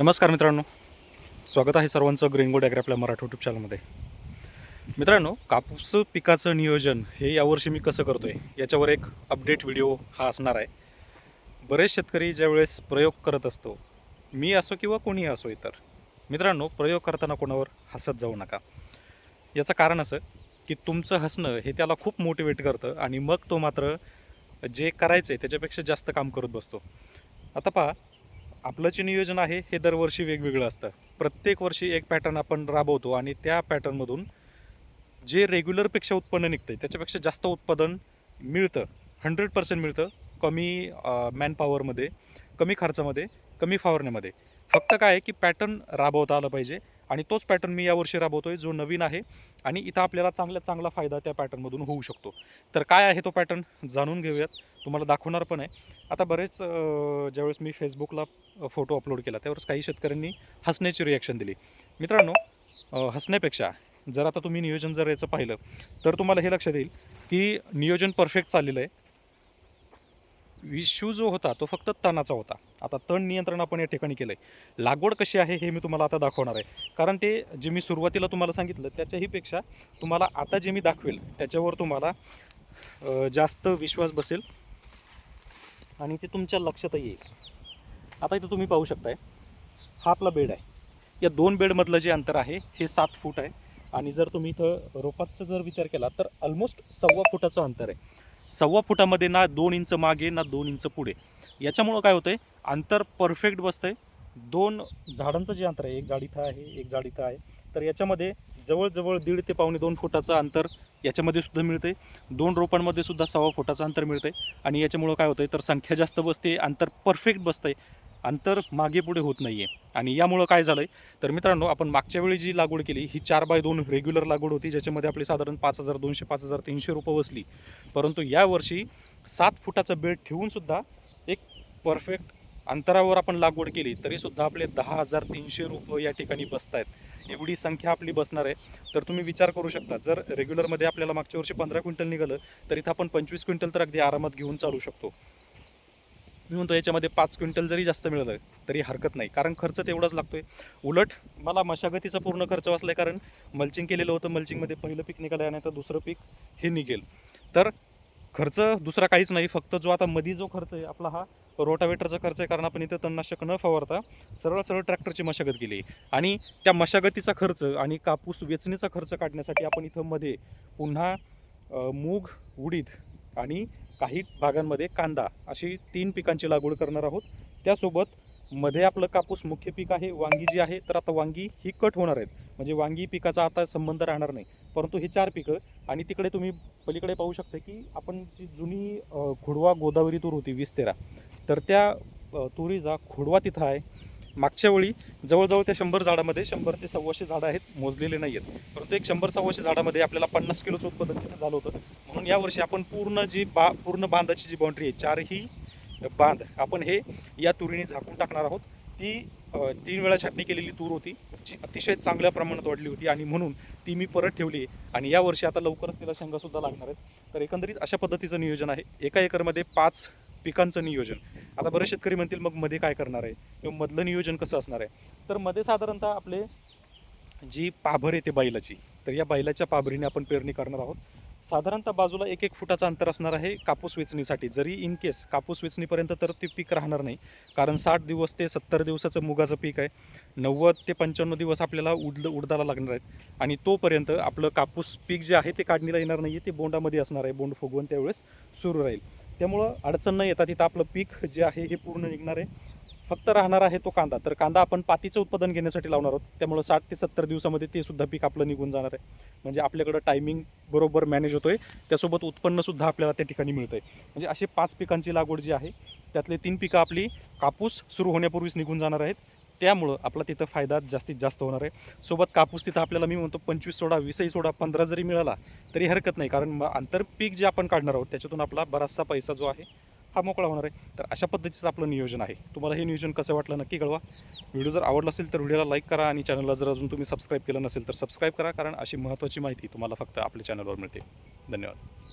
नमस्कार मित्रांनो. स्वागत आहे सर्वांचं ग्रीनगोड ॲग्री आपल्या मराठी यूट्यूब चॅनलमध्ये मित्रांनो कापूस पिकाचं नियोजन हे यावर्षी मी कसं करतो आहे याच्यावर एक अपडेट व्हिडिओ हा असणार आहे. बरेच शेतकरी ज्यावेळेस प्रयोग करत असतो मी असो किंवा कोणीही असो इतर मित्रांनो प्रयोग करताना कोणावर हसत जाऊ नका. याचं कारण असं की तुमचं हसणं हे त्याला खूप मोटिवेट करतं आणि मग तो मात्र जे करायचं आहे त्याच्यापेक्षा जास्त काम करत बसतो. आता पहा आपलं जे नियोजन आहे हे दरवर्षी वेगवेगळं असतं. प्रत्येक वर्षी एक पॅटर्न आपण राबवतो आणि त्या पॅटर्नमधून जे रेग्युलरपेक्षा उत्पन्न निघतं त्याच्यापेक्षा जास्त उत्पादन मिळतं. हंड्रेड पर्सेंट मिळतं. कमी मॅनपॉवरमध्ये कमी खर्चामध्ये कमी फवारण्यामध्ये फक्त काय आहे की पॅटर्न राबवता आलं पाहिजे. आणि तोच पॅटर्न मी यावर्षी राबवतोय जो नवीन आहे. आणि इथं आपल्याला चांगल्यात चांगला फायदा त्या पॅटर्नमधून होऊ शकतो. तर काय आहे तो पॅटर्न जाणून घेऊयात. तुम्हाला दाखवणार पण आहे. आता बरेच ज्यावेळेस मी फेसबुकला फोटो अपलोड केला त्यावेळेस काही शेतकऱ्यांनी हसण्याची रिॲक्शन दिली. मित्रांनो हसण्यापेक्षा जर आता तुम्ही नियोजन जर याचं पाहिलं तर तुम्हाला हे लक्षात येईल की नियोजन परफेक्ट चाललेलं आहे. इश्यू जो होता तो फक्त तणाचा होता. आता तण नियंत्रण आपण या ठिकाणी केलं आहे लागवड कशी आहे हे मी तुम्हाला आता दाखवणार आहे. कारण ते जे मी सुरुवातीला तुम्हाला सांगितलं त्याच्याहीपेक्षा तुम्हाला आता जे मी दाखवेल त्याच्यावर तुम्हाला जास्त विश्वास बसेल. आणि ते तुमच्या लक्षातही येईल. आता इथं तुम्ही पाहू शकताय हा आपला बेड आहे. या दोन बेडमधलं जे अंतर आहे हे सात फूट आहे. आणि जर तुम्ही इथं रोपाचा जर विचार केला तर ऑलमोस्ट सव्वा फुटाचं अंतर आहे. सव्वा फुटामध्ये ना दोन इंच मागे ना दोन इंच पुढे. याच्यामुळं काय होतं आहे अंतर परफेक्ट बसतंय. दोन झाडांचं जे अंतर आहे एक झाड इथं आहे एक झाड इथं आहे तर याच्यामध्ये जवळजवळ दीड ते पावणे दोन फुटाचं अंतर याच्यामध्ये सुद्धा मिळते दोन रोपांमध्ये सुद्धा सव्वा फुटाचं अंतर मिळते आणि याच्यामुळं काय होतंय? तर संख्या जास्त बसते अंतर परफेक्ट बसतंय. अंतर मागे पुढे होत नाही आहे आणि यामुळं काय झालं आहे तर मित्रांनो आपण मागच्या वेळी जी लागवड केली ही चार बाय दोन रेग्युलर लागवड होती ज्याच्यामध्ये आपली साधारण पाच हजार दोनशे पाच हजार तीनशे रुपये बसली परंतु यावर्षी सात फुटाचा बेड ठेवूनसुद्धा एक परफेक्ट अंतरावर आपण लागवड केली तरीसुद्धा आपले दहा हजार तीनशे रुपये या ठिकाणी बसत आहेत एवढी संख्या आपली बसणार आहे. तर तुम्ही विचार करू शकता जर रेग्युलरमध्ये आपल्याला मागच्या वर्षी पंधरा क्विंटल निघालं तर इथं आपण पंचवीस क्विंटल तर अगदी आरामात घेऊन चालू शकतो. मी म्हणतो याच्यामध्ये पाच क्विंटल जरी जास्त मिळालं तरी हरकत नाही. कारण खर्च तेवढाच लागतो आहे उलट मला मशागतीचा पूर्ण खर्च वाचला आहे कारण मल्चिंग केलेलं होतं. मल्चिंगमध्ये पहिलं पीक निघालं आणि आता दुसरं पीक हे निघेल. तर खर्च दुसरा काहीच नाही. फक्त जो आता मधी जो खर्च आहे आपला हा रोटावेटरचा खर्च आहे. कारण आपण इथं तणनाशक न फवारता सरळ सरळ ट्रॅक्टरची मशागत केली आणि त्या मशागतीचा खर्च आणि कापूस वेचणीचा खर्च काढण्यासाठी आपण इथं मध्ये पुन्हा मूग उडीद आणि काही भागांमध्ये कांदा अशी तीन पिकांची लागवड करणार आहोत. त्यासोबत मध्ये आपलं कापूस मुख्य पीक आहे वांगी जी आहे तर आता वांगी ही कट होणार आहेत. म्हणजे वांगी पिकाचा आता संबंध राहणार नाही. परंतु हे चार पिकं आणि तिकडे तुम्ही पलीकडे पाहू शकता की आपण जी जुनी खुडवा गोदावरी तूर होती वीस तेरा तर त्या तुरीचा खुडवा तिथं आहे. मागच्या वेळी जवळजवळ त्या शंभर झाडामध्ये शंभर ते सव्वाशे झाडं आहेत मोजलेले नाही आहेत. परंतु एक शंभर सव्वाशे झाडामध्ये आपल्याला पन्नास किलोचं उत्पादन तिथं झालं होतं. म्हणून यावर्षी आपण पूर्ण जी बा पूर्ण बांधाची जी बाउंड्री आहे चारही बांध आपण हे या तुरीने झाकून टाकणार आहोत. ती तीन वेळा छाटणी केलेली तूर होती जी अतिशय चांगल्या प्रमाणात वाढली होती आणि म्हणून ती मी परत ठेवली आहे. आणि या वर्षी आता लवकरच तिला शेंगासुद्धा लागणार आहेत. तर एकंदरीत अशा पद्धतीचं नियोजन आहे. एका एकरमध्ये पाच पिकांचं नियोजन. आता बरेच शेतकरी म्हणतील मग मध्ये काय करणार आहे? किंवा मधलं नियोजन कसं असणार आहे? तर मध्ये साधारणतः आपले जी पाभर येते बैलाची. तर या बैलाच्या पाभरीने आपण पेरणी करणार आहोत. साधारणतः बाजूला एक एक फुटाचं अंतर असणार आहे कापूस वेचणीसाठी. जरी इन केस कापूस वेचणीपर्यंत तर ते पीक राहणार नाही. कारण साठ दिवस ते सत्तर दिवसाचं मुगाचं पीक आहे. नव्वद ते पंच्याण्णव दिवस आपल्याला उड उडदाला लागणार आहेत. आणि तोपर्यंत आपलं कापूस पीक जे आहे ते काढणीला येणार नाही ते बोंडामध्ये असणार आहे. बोंड फुगवून त्यावेळेस सुरू राहील. त्यामुळं अडचण न येता तिथं आपलं पीक जे आहे हे पूर्ण निघणार आहे. फक्त राहणार आहे तो कांदा. तर कांदा आपण पातीचं उत्पादन घेण्यासाठी लावणार आहोत. त्यामुळं साठ ते सत्तर दिवसामध्ये ते सुद्धा पीक आपलं निघून जाणार आहे. म्हणजे आपल्याकडं टायमिंग बरोबर मॅनेज होतोय. त्यासोबत उत्पन्नसुद्धा आपल्याला त्या ठिकाणी मिळतं आहे म्हणजे असे पाच पिकांची लागवड जी आहे त्यातले तीन पिकं आपली कापूस सुरू होण्यापूर्वीच निघून जाणार आहेत. त्यामुळं आपला तिथं फायदा जास्तीत जास्त होणार आहे. सोबत कापूस तिथं आपल्याला मी म्हणतो पंचवीस सोडा वीसही सोडा पंधरा जरी मिळाला तरी हरकत नाही. कारण मग आंतरपीक जे आपण काढणार आहोत त्याच्यातून आपला बराचसा पैसा जो आहे हा मोकळा होणार आहे. तर अशा पद्धतीचं आपलं नियोजन आहे. तुम्हाला हे नियोजन कसं वाटलं नक्की कळवा. व्हिडिओ जर आवडला असेल तर व्हिडिओला लाईक करा आणि चॅनलला जर अजून तुम्ही सबस्क्राईब केलं नसेल तर सबस्क्राईब करा. कारण अशी महत्त्वाची माहिती तुम्हाला फक्त आपल्या चॅनलवर मिळते. धन्यवाद.